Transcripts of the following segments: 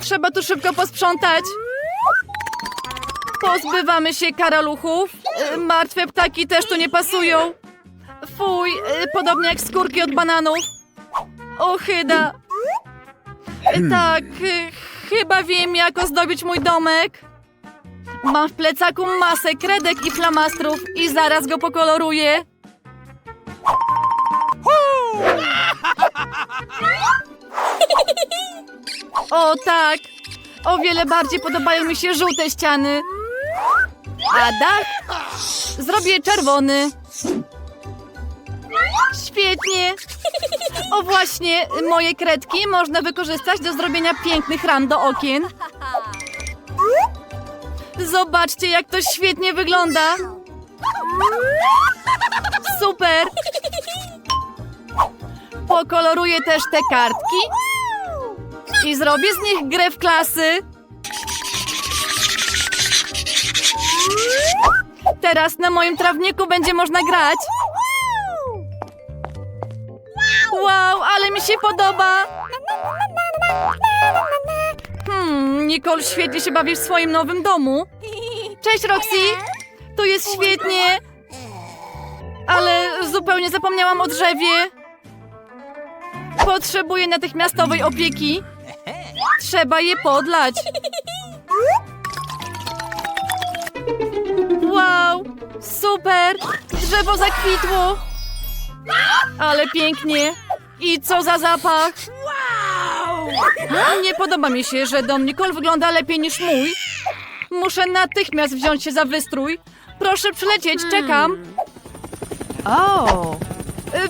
Trzeba tu szybko posprzątać. Pozbywamy się karaluchów. Y, Martwe ptaki też tu nie pasują. Fuj, y, podobnie jak skórki od bananów. Ochyda. Y, Tak, y, chyba wiem jak ozdobić mój domek. Mam w plecaku masę kredek i flamastrów i zaraz go pokoloruję. O tak! O wiele bardziej podobają mi się żółte ściany. A dach? Zrobię czerwony. Świetnie! O właśnie, moje kredki można wykorzystać do zrobienia pięknych ram do okien. Zobaczcie, jak to świetnie wygląda. Super! Pokoloruję też te kartki i zrobię z nich grę w klasy. Teraz na moim trawniku będzie można grać. Wow, ale mi się podoba. Hmm, Nicole świetnie się bawi w swoim nowym domu. Cześć, Roxy. Tu jest świetnie. Ale zupełnie zapomniałam o drzewie. Potrzebuję natychmiastowej opieki. Trzeba je podlać. Wow, super! Drzewo zakwitło. Ale pięknie. I co za zapach? Nie podoba mi się, że dom Nicole wygląda lepiej niż mój. Muszę natychmiast wziąć się za wystrój. Proszę przylecieć, czekam. O!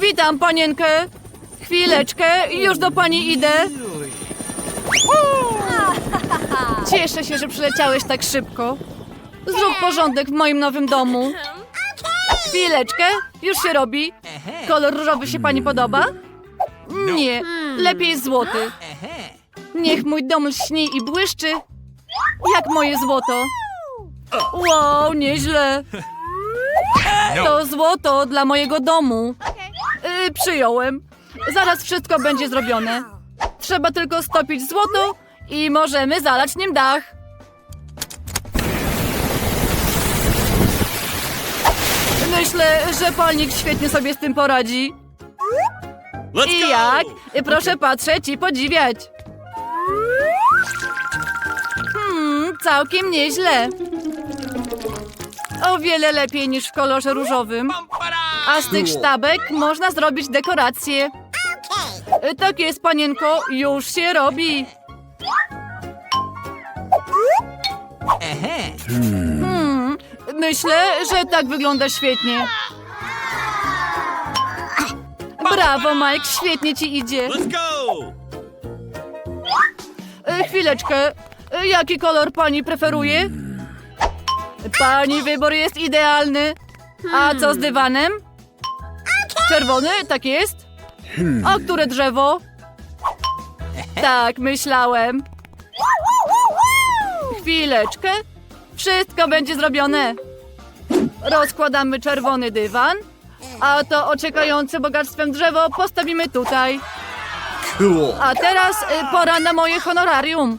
Witam panienkę. Chwileczkę, już do pani idę. Cieszę się, że przyleciałeś tak szybko. Zrób porządek w moim nowym domu. Chwileczkę, już się robi. Kolor różowy się pani podoba? Nie, lepiej złoty. Niech mój dom lśni i błyszczy, jak moje złoto. Wow, nieźle. To złoto dla mojego domu. Y, przyjąłem. Zaraz wszystko będzie zrobione. Trzeba tylko stopić złoto i możemy zalać nim dach. Myślę, że palnik świetnie sobie z tym poradzi. Let's I go! jak? Proszę patrzeć i podziwiać. Hmm, całkiem nieźle. O wiele lepiej niż w kolorze różowym. A z tych sztabek można zrobić dekoracje. Y, Tak jest, panienko, już się robi. Hmm, myślę, że tak wygląda świetnie. Brawo, Mike, świetnie ci idzie. Let's go! E, Chwileczkę. E, Jaki kolor pani preferuje? Pani wybór jest idealny. A co z dywanem? Czerwony, tak jest. A które drzewo? Tak, myślałem. Chwileczkę. Wszystko będzie zrobione. Rozkładamy czerwony dywan, a to ociekające bogactwem drzewo postawimy tutaj. A teraz y, pora na moje honorarium.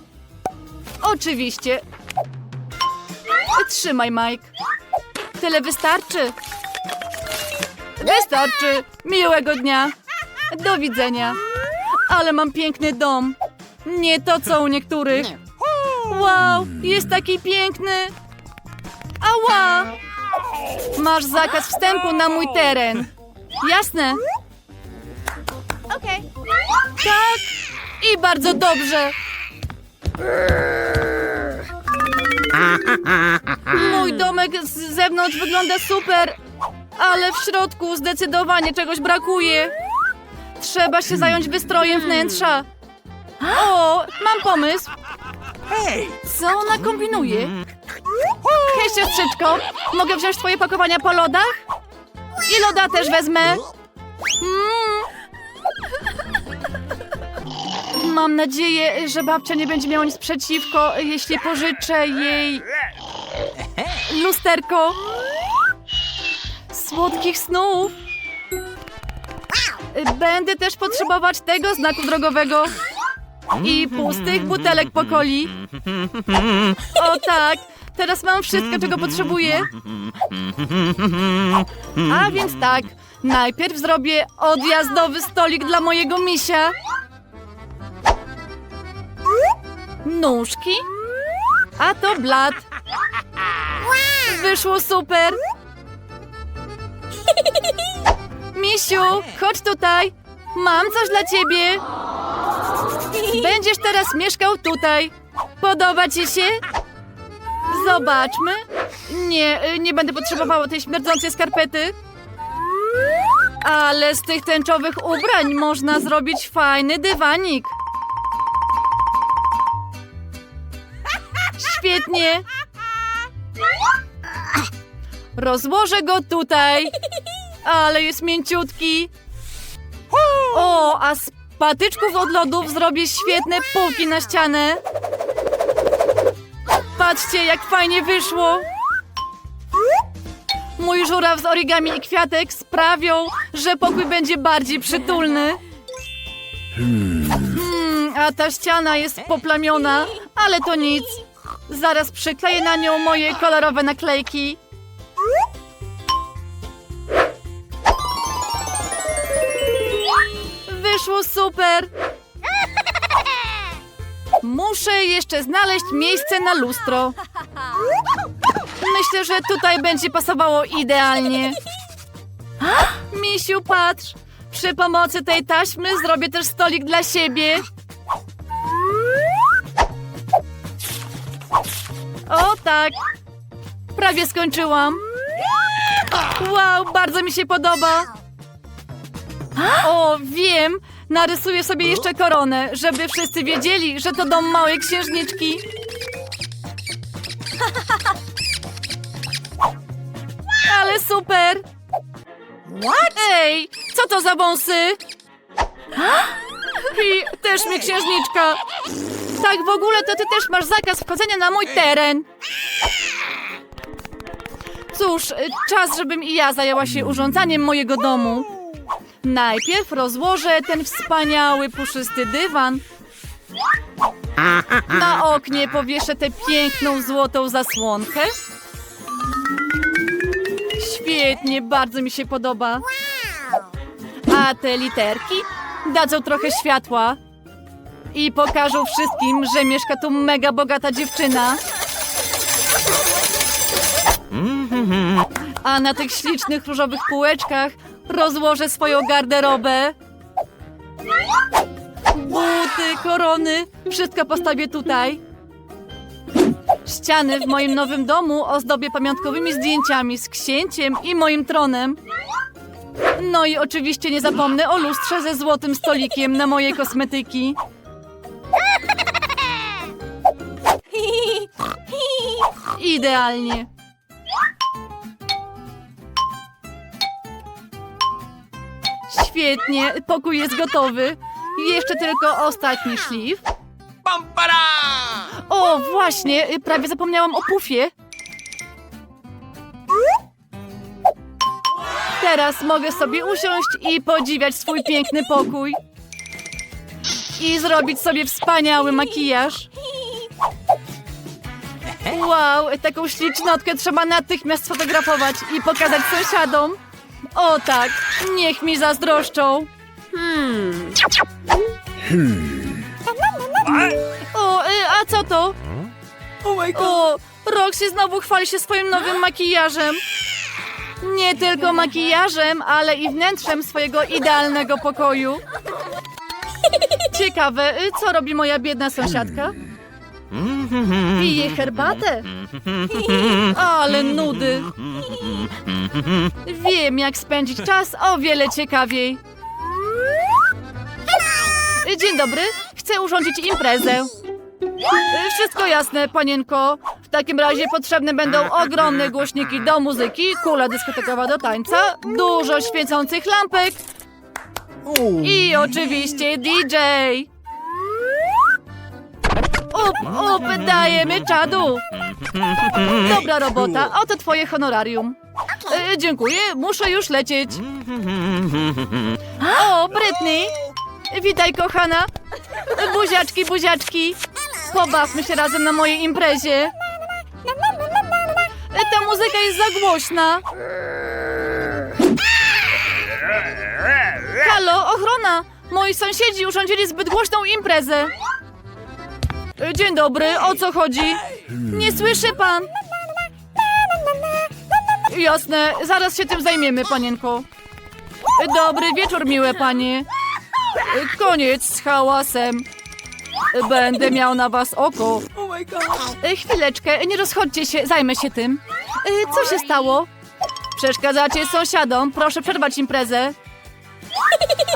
Oczywiście. Trzymaj, Mike. Tyle wystarczy. Wystarczy. Miłego dnia. Do widzenia. Ale mam piękny dom. Nie to, co u niektórych. Wow, jest taki piękny. Ała! Masz zakaz wstępu na mój teren. Jasne. Tak! I bardzo dobrze! Mój domek z zewnątrz wygląda super, ale w środku zdecydowanie czegoś brakuje. Trzeba się zająć wystrojem wnętrza. O, mam pomysł. Co ona kombinuje? Hej, siostrzyczko, mogę wziąć twoje pakowania po lodach? I loda też wezmę. Mm. Mam nadzieję, że babcia nie będzie miała nic przeciwko, jeśli pożyczę jej lusterko. Słodkich snów. Będę też potrzebować tego znaku drogowego. i pustych butelek po coli. O tak, teraz mam wszystko, czego potrzebuję. A więc tak, najpierw zrobię odjazdowy stolik dla mojego misia. Nóżki, a to blat. Wyszło super. Misiu, chodź tutaj. Mam coś dla ciebie. Będziesz teraz mieszkał tutaj. Podoba ci się? Zobaczmy. Nie, y, nie będę potrzebowała tej śmierdzącej skarpety. Ale z tych tęczowych ubrań można zrobić fajny dywanik. Świetnie. Rozłożę go tutaj. Ale jest mięciutki. O, a z patyczków od lodów zrobię świetne półki na ścianę. Patrzcie, jak fajnie wyszło. Mój żuraw z origami i kwiatek sprawią, że pokój będzie bardziej przytulny. Hmm, a ta ściana jest poplamiona, ale to nic. Zaraz przykleję na nią moje kolorowe naklejki. Wyszło super! Muszę jeszcze znaleźć miejsce na lustro. Myślę, że tutaj będzie pasowało idealnie. Misiu, patrz! Przy pomocy tej taśmy zrobię też stolik dla siebie. O tak! Prawie skończyłam. Wow, bardzo mi się podoba. O, wiem! Narysuję sobie jeszcze koronę, żeby wszyscy wiedzieli, że to dom małej księżniczki. Ale super! Ej, co to za wąsy? I też mnie księżniczka. Tak w ogóle to ty też masz zakaz wchodzenia na mój teren. Cóż, czas, żebym i ja zajęła się urządzaniem mojego domu. Najpierw rozłożę ten wspaniały, puszysty dywan. Na oknie powieszę tę piękną, złotą zasłonkę. Świetnie, bardzo mi się podoba. A te literki dadzą trochę światła i pokażą wszystkim, że mieszka tu mega bogata dziewczyna. A na tych ślicznych różowych półeczkach rozłożę swoją garderobę. Buty, korony, wszystko postawię tutaj. Ściany w moim nowym domu ozdobię pamiątkowymi zdjęciami z księciem i moim tronem. No i oczywiście nie zapomnę o lustrze ze złotym stolikiem na moje kosmetyki. Idealnie. Świetnie, pokój jest gotowy. Jeszcze tylko ostatni szlif. O, właśnie, prawie zapomniałam o pufie. Teraz mogę sobie usiąść i podziwiać swój piękny pokój. I zrobić sobie wspaniały makijaż. Wow, taką ślicznotkę trzeba natychmiast sfotografować i pokazać sąsiadom. O tak, niech mi zazdroszczą. O, y, a co to? O, Roxy znowu chwali się swoim nowym makijażem. Nie tylko makijażem, ale i wnętrzem swojego idealnego pokoju. Ciekawe, y, co robi moja biedna sąsiadka? Pije herbatę. Ale nudy. Wiem, jak spędzić czas o wiele ciekawiej. Dzień dobry, chcę urządzić imprezę. Wszystko jasne, panienko. W takim razie potrzebne będą ogromne głośniki do muzyki, kula dyskotekowa do tańca, dużo świecących lampek i oczywiście DJ. Up, up, dajemy czadu. Dobra robota, oto twoje honorarium. E, dziękuję, muszę już lecieć. O, Britney! Witaj, kochana. Buziaczki, buziaczki. Pobawmy się razem na mojej imprezie. Ta muzyka jest za głośna. Halo, ochrona! Moi sąsiedzi urządzili zbyt głośną imprezę. Dzień dobry, o co chodzi? Nie słyszy pan? Jasne, zaraz się tym zajmiemy, panienko. Dobry wieczór, miłe panie. Koniec z hałasem. Będę miał na was oko. Chwileczkę, nie rozchodźcie się, zajmę się tym. Co się stało? Przeszkadzacie sąsiadom, proszę przerwać imprezę.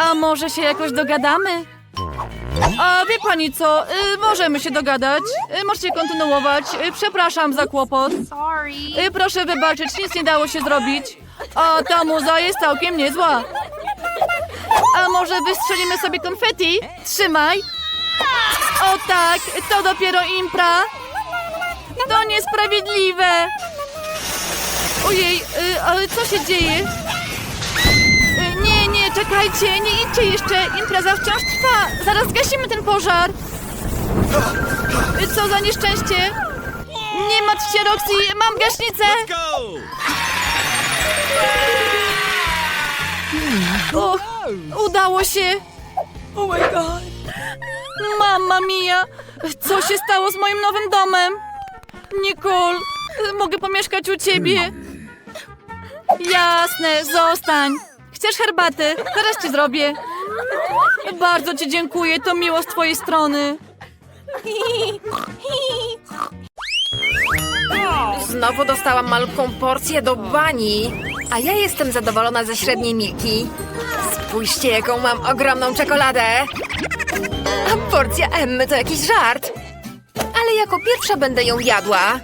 A może się jakoś dogadamy? A wie pani co, y, możemy się dogadać. Y, możecie kontynuować. Y, przepraszam za kłopot. Sorry. Y, proszę wybaczyć, nic nie dało się zrobić. A ta muza jest całkiem niezła. A może wystrzelimy sobie konfeti? Trzymaj. O tak, to dopiero impra. To niesprawiedliwe. Ojej, y, ale co się dzieje? Czekajcie, nie idźcie jeszcze. Impreza wciąż trwa. Zaraz gasimy ten pożar. Co za nieszczęście. Nie martw się, Roxy, mam gaśnicę. Go! O, udało się. Oh my god. Mamma mia! Co się stało z moim nowym domem? Nicole, mogę pomieszkać u ciebie? Jasne, zostań. Chcesz herbaty? Teraz ci zrobię. Bardzo ci dziękuję, to miło z twojej strony. Znowu dostałam malutką porcję do bani, a ja jestem zadowolona ze średniej Milki. Spójrzcie, jaką mam ogromną czekoladę. A porcja Emmy to jakiś żart. Ale jako pierwsza będę ją jadła.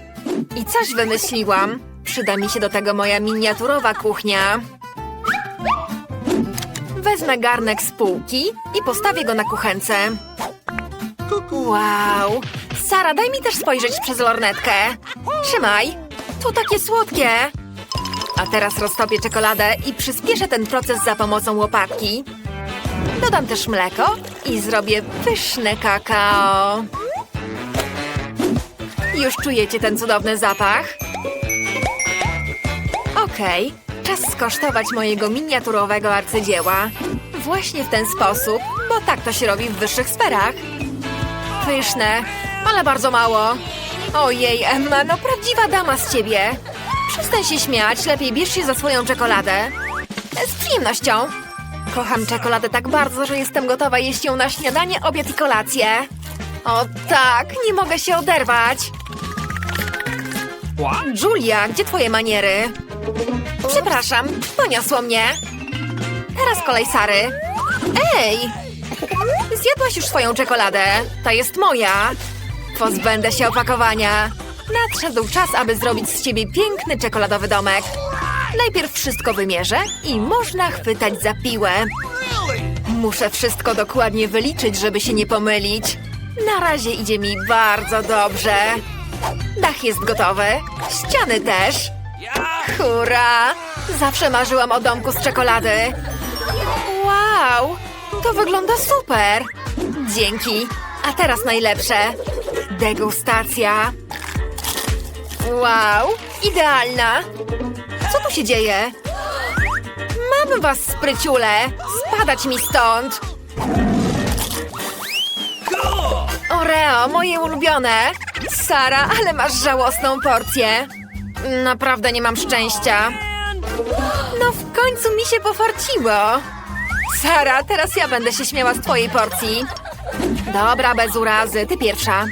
I coś wymyśliłam. Przyda mi się do tego moja miniaturowa kuchnia. Wezmę garnek z półki i postawię go na kuchence. Wow! Sara, daj mi też spojrzeć przez lornetkę. Trzymaj. To takie słodkie. A teraz roztopię czekoladę i przyspieszę ten proces za pomocą łopatki. Dodam też mleko i zrobię pyszne kakao. Już czujecie ten cudowny zapach? Okej, czas skosztować mojego miniaturowego arcydzieła. Właśnie w ten sposób, bo tak to się robi w wyższych sferach. Pyszne, ale bardzo mało. Ojej, Emma, no prawdziwa dama z ciebie. Przestań się śmiać, lepiej bierz się za swoją czekoladę. Z przyjemnością. Kocham czekoladę tak bardzo, że jestem gotowa jeść ją na śniadanie, obiad i kolację. O tak, nie mogę się oderwać. Julia, gdzie twoje maniery? Przepraszam, poniosło mnie. Teraz kolej Sary. Ej! Zjadłaś już swoją czekoladę. Ta jest moja. Pozbędę się opakowania. Nadszedł czas, aby zrobić z ciebie piękny czekoladowy domek. Najpierw wszystko wymierzę i można chwytać za piłę. Muszę wszystko dokładnie wyliczyć, żeby się nie pomylić. Na razie idzie mi bardzo dobrze. Dach jest gotowy. Ściany też. Hurra! Zawsze marzyłam o domku z czekolady. Wow! To wygląda super! Dzięki! A teraz najlepsze. Degustacja. Wow! Idealna! Co tu się dzieje? Mam was, spryciule! Spadać mi stąd! Oreo, moje ulubione! Sara, ale masz żałosną porcję. Naprawdę nie mam szczęścia. No w końcu mi się pofarciło. Sara, teraz ja będę się śmiała z twojej porcji. Dobra, bez urazy, ty pierwsza.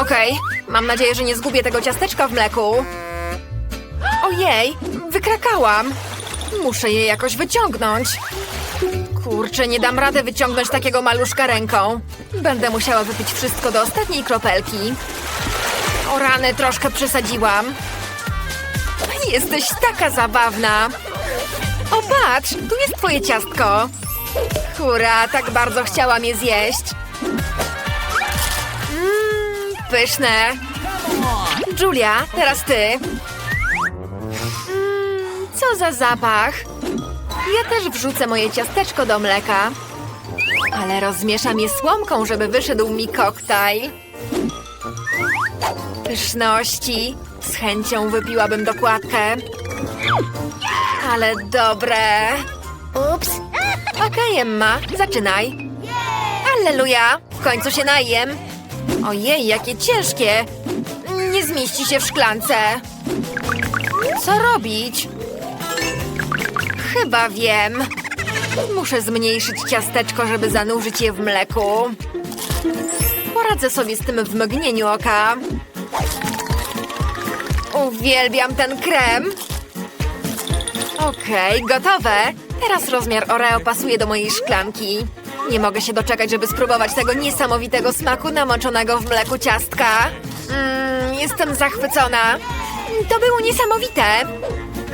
Okej, mam nadzieję, że nie zgubię tego ciasteczka w mleku. Ojej, wykrakałam. Muszę je jakoś wyciągnąć. Kurczę, nie dam rady wyciągnąć takiego maluszka ręką. Będę musiała wypić wszystko do ostatniej kropelki. O rany, troszkę przesadziłam. Jesteś taka zabawna. O, patrz, tu jest twoje ciastko. Hurra, tak bardzo chciałam je zjeść. Mmm, pyszne. Julia, teraz ty. Mmm, co za zapach. Ja też wrzucę moje ciasteczko do mleka. Ale rozmieszam je słomką, żeby wyszedł mi koktajl. Pyszności. Z chęcią wypiłabym dokładkę. Ale dobre. Ups. Okej, Emma, zaczynaj. Alleluja! W końcu się najem. Ojej, jakie ciężkie. Nie zmieści się w szklance. Co robić? Chyba wiem. Muszę zmniejszyć ciasteczko, żeby zanurzyć je w mleku. Poradzę sobie z tym w mgnieniu oka. Uwielbiam ten krem. Okej, gotowe. Teraz rozmiar Oreo pasuje do mojej szklanki. Nie mogę się doczekać, żeby spróbować tego niesamowitego smaku namoczonego w mleku ciastka. Mmm, jestem zachwycona. To było niesamowite.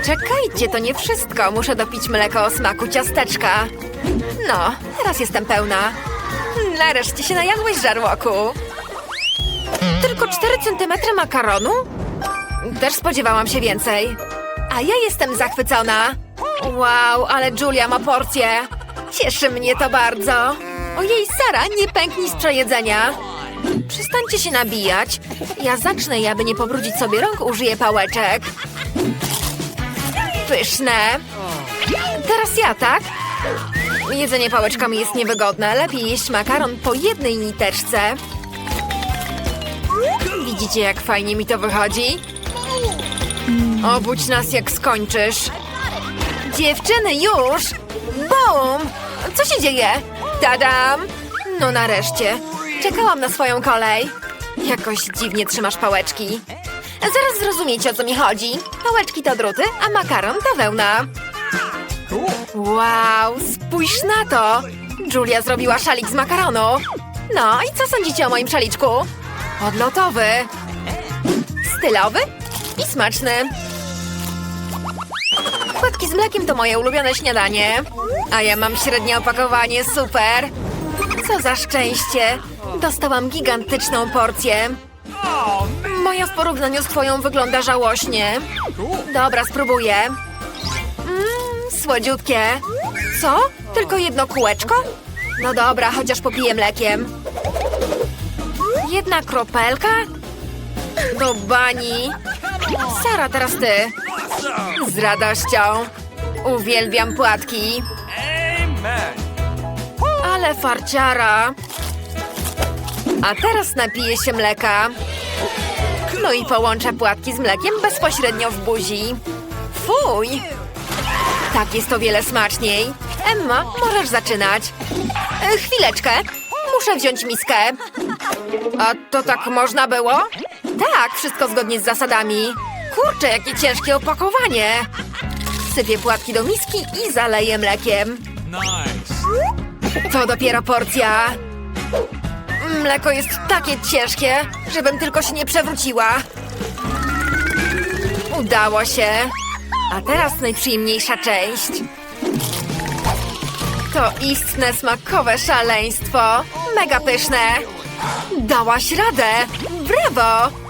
Czekajcie, to nie wszystko. Muszę dopić mleko o smaku ciasteczka. No, teraz jestem pełna. Nareszcie się najadłeś, żarłoku. Tylko 4 centymetry makaronu? Też spodziewałam się więcej. A ja jestem zachwycona. Wow, ale Julia ma porcję. Cieszy mnie to bardzo. Ojej, Sara, nie pęknij z przejedzenia. Przestańcie się nabijać. Ja zacznę i aby nie pobrudzić sobie rąk, użyję pałeczek. Pyszne. Teraz ja, tak? Jedzenie pałeczkami jest niewygodne. Lepiej jeść makaron po jednej niteczce. Widzicie, jak fajnie mi to wychodzi? Obudź nas, jak skończysz. Dziewczyny, już! Bum! Co się dzieje? Tadam! No nareszcie. Czekałam na swoją kolej. Jakoś dziwnie trzymasz pałeczki. Zaraz zrozumiecie, o co mi chodzi. Pałeczki to druty, a makaron to wełna. Wow, spójrz na to! Julia zrobiła szalik z makaronu. No i co sądzicie o moim szaliczku? Odlotowy. Stylowy i smaczny. Płatki z mlekiem to moje ulubione śniadanie. A ja mam średnie opakowanie, super. Co za szczęście. Dostałam gigantyczną porcję. Moja w porównaniu z twoją wygląda żałośnie. Dobra, spróbuję. Mmm, słodziutkie. Co? Tylko jedno kółeczko? No dobra, chociaż popiję mlekiem. Jedna kropelka? Do bani. Sara, teraz ty. Z radością. Uwielbiam płatki. Ale farciara. A teraz napiję się mleka. No i połączę płatki z mlekiem bezpośrednio w buzi. Fuj! Tak jest o wiele smaczniej. Emma, możesz zaczynać. E, chwileczkę. Muszę wziąć miskę. A to tak można było? Tak, wszystko zgodnie z zasadami. Kurczę, jakie ciężkie opakowanie. Sypię płatki do miski i zaleję mlekiem. To dopiero porcja. Mleko jest takie ciężkie, żebym tylko się nie przewróciła. Udało się. A teraz najprzyjemniejsza część. To istne smakowe szaleństwo. Mega pyszne. Dałaś radę. Brawo!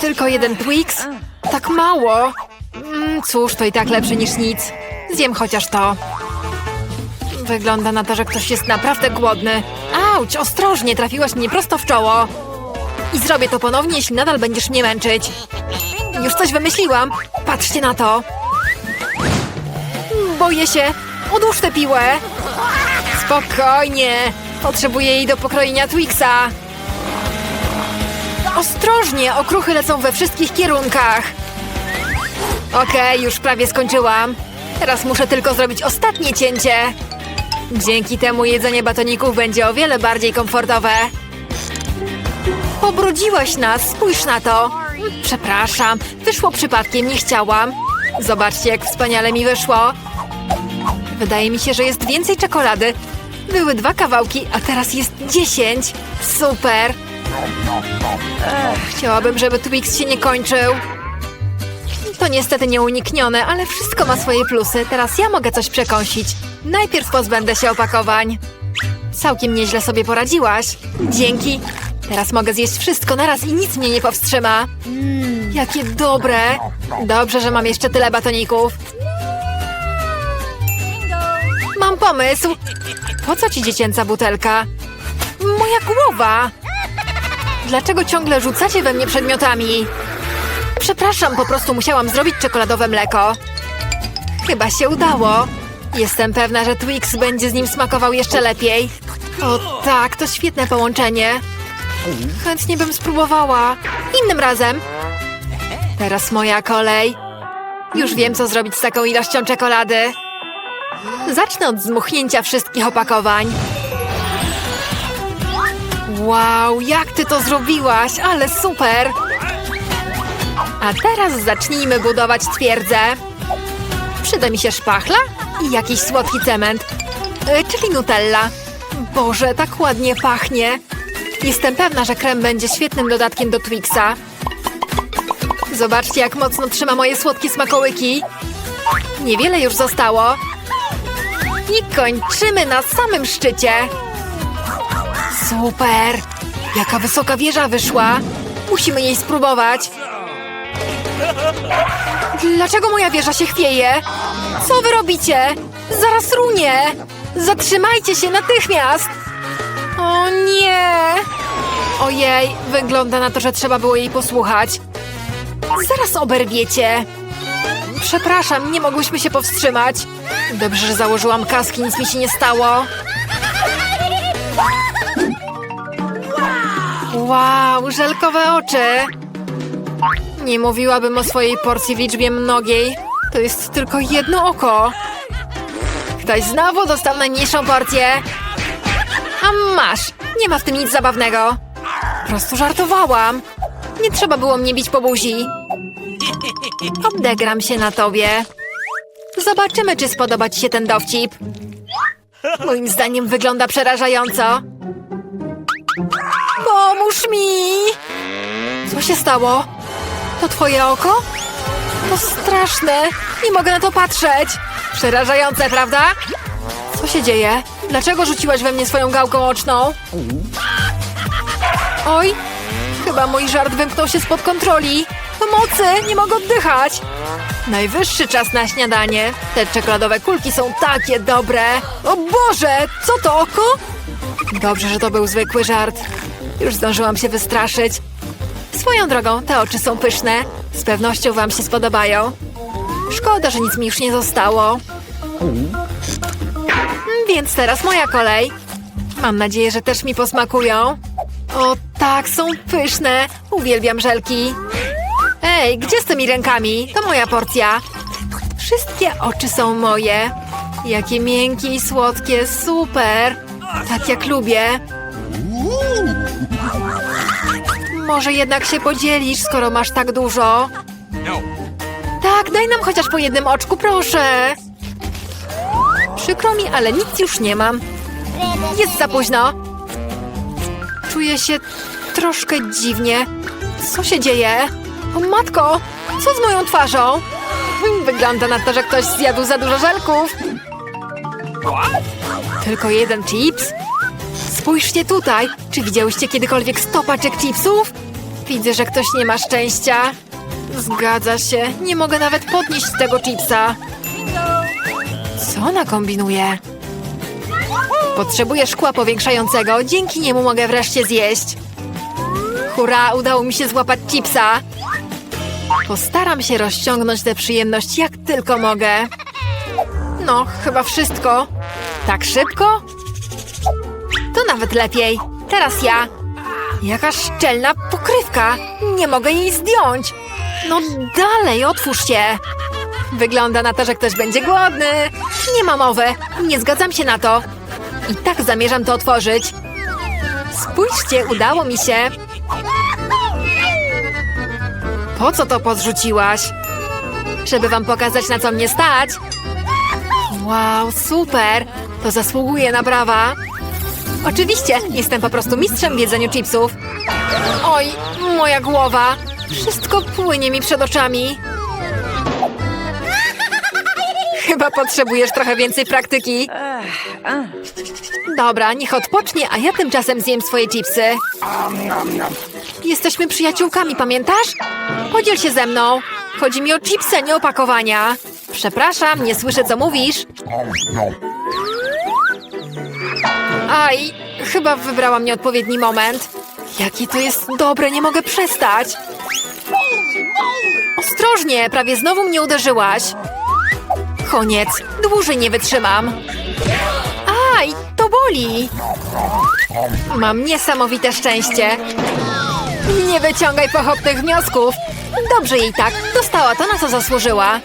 Tylko jeden Twix? Tak mało. Mm, cóż, to i tak lepsze niż nic. Zjem chociaż to. Wygląda na to, że ktoś jest naprawdę głodny. Auć, ostrożnie, trafiłaś mnie prosto w czoło. I zrobię to ponownie, jeśli nadal będziesz mnie męczyć. Już coś wymyśliłam. Patrzcie na to. Boję się. Odłóż tę piłę. Spokojnie. Potrzebuję jej do pokrojenia Twixa. Ostrożnie, okruchy lecą we wszystkich kierunkach. Okej, już prawie skończyłam. Teraz muszę tylko zrobić ostatnie cięcie. Dzięki temu jedzenie batoników będzie o wiele bardziej komfortowe. Pobrudziłaś nas, spójrz na to. Przepraszam, wyszło przypadkiem, nie chciałam. Zobaczcie, jak wspaniale mi wyszło. Wydaje mi się, że jest więcej czekolady. Były dwa kawałki, a teraz jest dziesięć. Super. Ech, chciałabym, żeby Twix się nie kończył. To niestety nieuniknione, ale wszystko ma swoje plusy. Teraz ja mogę coś przekąsić. Najpierw pozbędę się opakowań. Całkiem nieźle sobie poradziłaś. Dzięki. Teraz mogę zjeść wszystko naraz i nic mnie nie powstrzyma. Mmm, jakie dobre. Dobrze, że mam jeszcze tyle batoników. Mam pomysł! Po co ci dziecięca butelka? Moja głowa! Dlaczego ciągle rzucacie we mnie przedmiotami? Przepraszam, po prostu musiałam zrobić czekoladowe mleko. Chyba się udało. Jestem pewna, że Twix będzie z nim smakował jeszcze lepiej. O tak, to świetne połączenie. Chętnie bym spróbowała. Innym razem. Teraz moja kolej. Już wiem, co zrobić z taką ilością czekolady. Zacznę od zmuchnięcia wszystkich opakowań. Wow, jak ty to zrobiłaś, ale super! A teraz zacznijmy budować twierdzę. Przyda mi się szpachla i jakiś słodki cement, e, czyli nutella. Boże, tak ładnie pachnie. Jestem pewna, że krem będzie świetnym dodatkiem do Twixa. Zobaczcie, jak mocno trzyma moje słodkie smakołyki. Niewiele już zostało. I kończymy na samym szczycie. Super! Jaka wysoka wieża wyszła. Musimy jej spróbować. Dlaczego moja wieża się chwieje? Co wy robicie? Zaraz runie! Zatrzymajcie się natychmiast! O nie! Ojej, wygląda na to, że trzeba było jej posłuchać. Zaraz oberwiecie. Przepraszam, nie mogłyśmy się powstrzymać. Dobrze, że założyłam kaski, nic mi się nie stało. Wow, żelkowe oczy. Nie mówiłabym o swojej porcji w liczbie mnogiej. To jest tylko jedno oko. Ktoś znowu dostał najmniejszą porcję. A masz, nie ma w tym nic zabawnego. Po prostu żartowałam. Nie trzeba było mnie bić po buzi. Odegram się na tobie. Zobaczymy, czy spodoba ci się ten dowcip. Moim zdaniem wygląda przerażająco. Pomóż mi! Co się stało? To twoje oko? To straszne! Nie mogę na to patrzeć! Przerażające, prawda? Co się dzieje? Dlaczego rzuciłaś we mnie swoją gałką oczną? Oj, chyba mój żart wymknął się spod kontroli. Pomocy, nie mogę oddychać. Najwyższy czas na śniadanie. Te czekoladowe kulki są takie dobre. O Boże, co to oko? Dobrze, że to był zwykły żart. Już zdążyłam się wystraszyć. Swoją drogą, te oczy są pyszne. Z pewnością wam się spodobają. Szkoda, że nic mi już nie zostało. Więc teraz moja kolej. Mam nadzieję, że też mi posmakują. O tak, są pyszne. Uwielbiam żelki. Ej, gdzie z tymi rękami? To moja porcja. Wszystkie oczy są moje. Jakie miękkie i słodkie, super. Tak jak lubię. Może jednak się podzielisz, skoro masz tak dużo. Tak, daj nam chociaż po jednym oczku, proszę. Przykro mi, ale nic już nie mam. Jest za późno. Czuję się troszkę dziwnie. Co się dzieje? O matko, co z moją twarzą? Wygląda na to, że ktoś zjadł za dużo żelków. Tylko jeden chips? Spójrzcie tutaj. Czy widziałyście kiedykolwiek sto paczek chipsów? Widzę, że ktoś nie ma szczęścia. Zgadza się. Nie mogę nawet podnieść tego chipsa. Co ona kombinuje? Potrzebuję szkła powiększającego. Dzięki niemu mogę wreszcie zjeść. Hurra, udało mi się złapać chipsa. Postaram się rozciągnąć tę przyjemność jak tylko mogę. No, chyba wszystko. Tak szybko? Nawet lepiej. Teraz ja. Jaka szczelna pokrywka. Nie mogę jej zdjąć. No dalej, otwórz się. Wygląda na to, że ktoś będzie głodny. Nie ma mowy. Nie zgadzam się na to. I tak zamierzam to otworzyć. Spójrzcie, udało mi się. Po co to podrzuciłaś? Żeby wam pokazać, na co mnie stać. Wow, super! To zasługuje na brawa. Oczywiście, jestem po prostu mistrzem w jedzeniu chipsów. Oj, moja głowa. Wszystko płynie mi przed oczami. Chyba potrzebujesz trochę więcej praktyki. Dobra, niech odpocznie, a ja tymczasem zjem swoje chipsy. Jesteśmy przyjaciółkami, pamiętasz? Podziel się ze mną. Chodzi mi o chipsy, nie opakowania. Przepraszam, nie słyszę, co mówisz. Aj, chyba wybrałam nieodpowiedni moment. Jakie to jest dobre, nie mogę przestać. Ostrożnie, prawie znowu mnie uderzyłaś. Koniec, dłużej nie wytrzymam. Aj, to boli. Mam niesamowite szczęście. Nie wyciągaj pochopnych wniosków. Dobrze jej tak, dostała to, na co zasłużyła.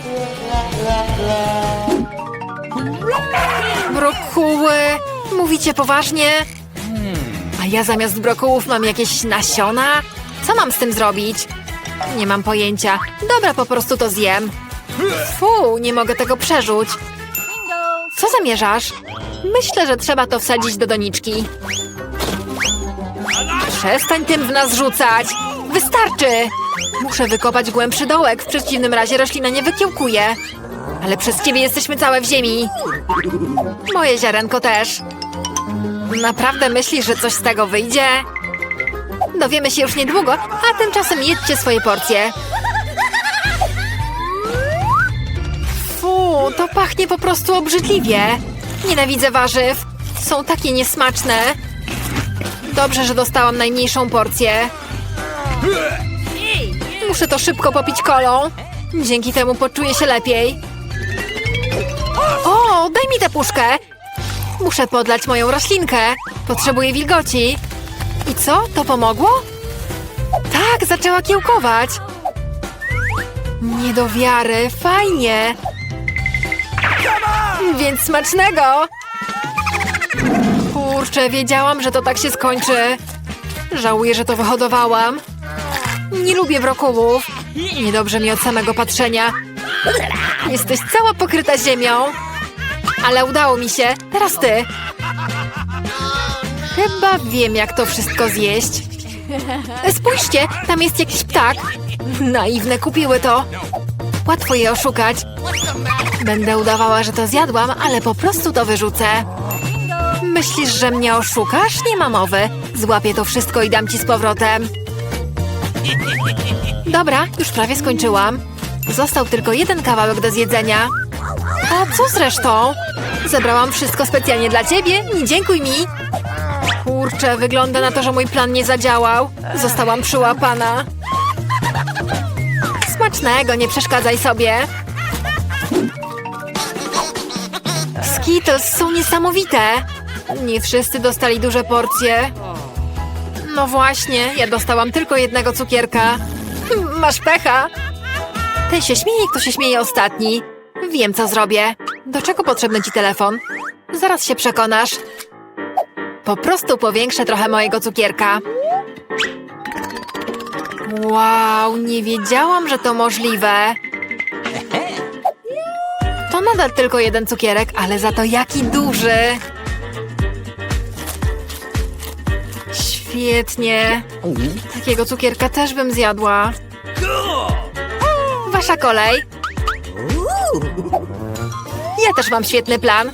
Brokuły, mówicie poważnie? A ja zamiast brokułów mam jakieś nasiona? Co mam z tym zrobić? Nie mam pojęcia. Dobra, po prostu to zjem. Fu, nie mogę tego przerzuć. Co zamierzasz? Myślę, że trzeba to wsadzić do doniczki. Przestań tym w nas rzucać! Wystarczy! Muszę wykopać głębszy dołek, w przeciwnym razie roślina nie wykiełkuje. Ale przez ciebie jesteśmy całe w ziemi. Moje ziarenko też. Naprawdę myślisz, że coś z tego wyjdzie? Dowiemy się już niedługo, a tymczasem jedźcie swoje porcje. Fu, to pachnie po prostu obrzydliwie. Nienawidzę warzyw. Są takie niesmaczne. Dobrze, że dostałam najmniejszą porcję. Muszę to szybko popić kolą. Dzięki temu poczuję się lepiej. O, daj mi tę puszkę. Muszę podlać moją roślinkę. Potrzebuję wilgoci. I co? To pomogło? Tak, zaczęła kiełkować. Nie do wiary, fajnie. Więc smacznego. Kurczę, wiedziałam, że to tak się skończy. Żałuję, że to wyhodowałam. Nie lubię brokułów. Niedobrze mi od samego patrzenia. Jesteś cała pokryta ziemią. Ale udało mi się. Teraz ty. Chyba wiem, jak to wszystko zjeść. Spójrzcie, tam jest jakiś ptak. Naiwne kupiły to. Łatwo je oszukać. Będę udawała, że to zjadłam, ale po prostu to wyrzucę. Myślisz, że mnie oszukasz? Nie ma mowy. Złapię to wszystko i dam ci z powrotem. Dobra, już prawie skończyłam. Został tylko jeden kawałek do zjedzenia. A co z resztą? Zebrałam wszystko specjalnie dla ciebie. Nie dziękuj mi. Kurczę, wygląda na to, że mój plan nie zadziałał. Zostałam przyłapana. Smacznego, nie przeszkadzaj sobie. Skittles są niesamowite. Nie wszyscy dostali duże porcje. No właśnie, ja dostałam tylko jednego cukierka. Masz pecha. Ten się śmieje, kto się śmieje ostatni. Wiem, co zrobię. Do czego potrzebny ci telefon? Zaraz się przekonasz. Po prostu powiększę trochę mojego cukierka. Wow, nie wiedziałam, że to możliwe. To nadal tylko jeden cukierek, ale za to jaki duży. Świetnie. Takiego cukierka też bym zjadła. Wasza kolej. Ja też mam świetny plan.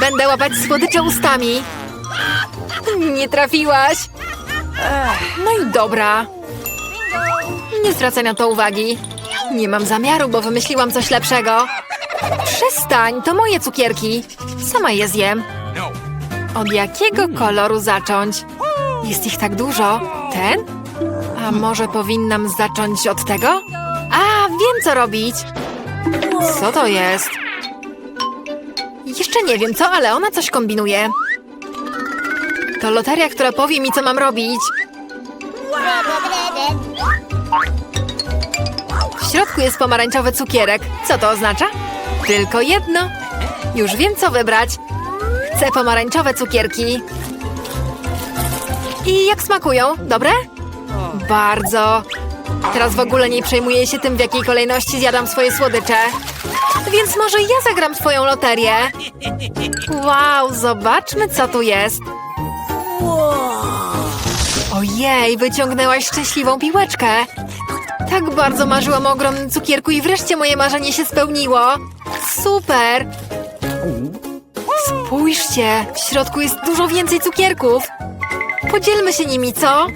Będę łapać słodycze ustami. Nie trafiłaś. No i dobra. Nie zwracaj na to uwagi. Nie mam zamiaru, bo wymyśliłam coś lepszego. Przestań, to moje cukierki. Sama je zjem. Od jakiego koloru zacząć? Jest ich tak dużo. Ten? A może powinnam zacząć od tego? A, wiem co robić. Co to jest? Jeszcze nie wiem co, ale ona coś kombinuje. To loteria, która powie mi, co mam robić. W środku jest pomarańczowy cukierek. Co to oznacza? Tylko jedno. Już wiem, co wybrać. Chcę pomarańczowe cukierki. I jak smakują? Dobre? Bardzo. Teraz w ogóle nie przejmuję się tym, w jakiej kolejności zjadam swoje słodycze. Więc może ja zagram swoją loterię. Wow, zobaczmy, co tu jest. Ojej, wyciągnęłaś szczęśliwą piłeczkę. Tak bardzo marzyłam o ogromnym cukierku i wreszcie moje marzenie się spełniło. Super! Spójrzcie, w środku jest dużo więcej cukierków. Podzielmy się nimi, co?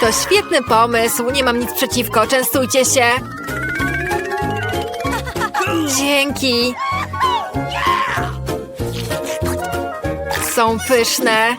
To świetny pomysł, nie mam nic przeciwko, częstujcie się. Dzięki. są pyszne.